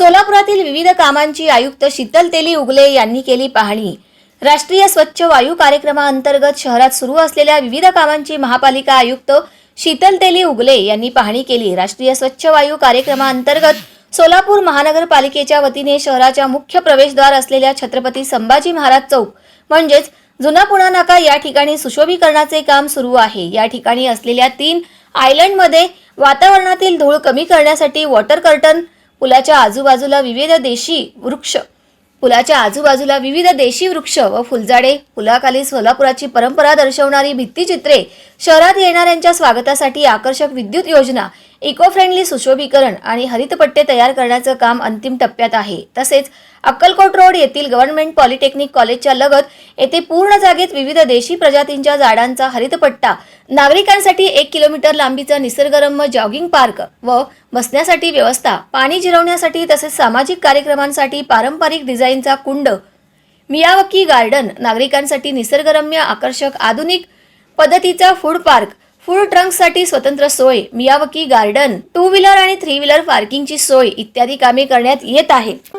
सोलापुरातील विविध कामांची आयुक्त शीतल तेली उगले यांनी केली पाहणी. राष्ट्रीय स्वच्छ वायू कार्यक्रमाअंतर्गत शहरात सुरू असलेल्या विविध कामांची महापालिका आयुक्त शीतल तेली उगले यांनी पाहणी केली. राष्ट्रीय स्वच्छ वायू कार्यक्रमाअंतर्गत सोलापूर महानगरपालिकेच्या वतीने शहराच्या मुख्य प्रवेशद्वार असलेल्या छत्रपती संभाजी महाराज चौक म्हणजेच जुना पुणा नाका या ठिकाणी सुशोभीकरणाचे काम सुरू आहे. या ठिकाणी असलेल्या तीन आयलंडमध्ये वातावरणातील धूळ कमी करण्यासाठी वॉटर कर्टन पुलाच्या आजूबाजूला विविध देशी वृक्ष. पुलाच्या आजूबाजूला विविध देशी वृक्ष व फुलझाडे. पुलाखाली सोलापुराची परंपरा दर्शवणारी भित्तिचित्रे शहरात येणाऱ्यांच्या स्वागतासाठी आकर्षक विद्युत योजना इको फ्रेंडली सुशोभीकरण आणि हरितपट्टे तयार करण्याचं काम अंतिम टप्प्यात आहे. तसेच अक्कलकोट रोड येथील गव्हर्नमेंट पॉलिटेक्निक कॉलेजच्या लगत येथे पूर्ण जागेत विविध देशी प्रजातींच्या झाडांचा हरितपट्टा नागरिकांसाठी एक किलोमीटर लांबीचा निसर्गरम्य जॉगिंग पार्क व बसण्यासाठी व्यवस्था पाणी जिरवण्यासाठी तसेच सामाजिक कार्यक्रमांसाठी पारंपरिक डिझाईनचा कुंड मियावकी गार्डन नागरिकांसाठी निसर्गरम्य आकर्षक आधुनिक पद्धतीचा फूड पार्क फूड ट्रंकसाठी स्वतंत्र सोय मियावकी गार्डन टू व्हीलर आणि थ्री व्हीलर पार्किंगची सोय इत्यादी कामे करण्यात येत आहेत.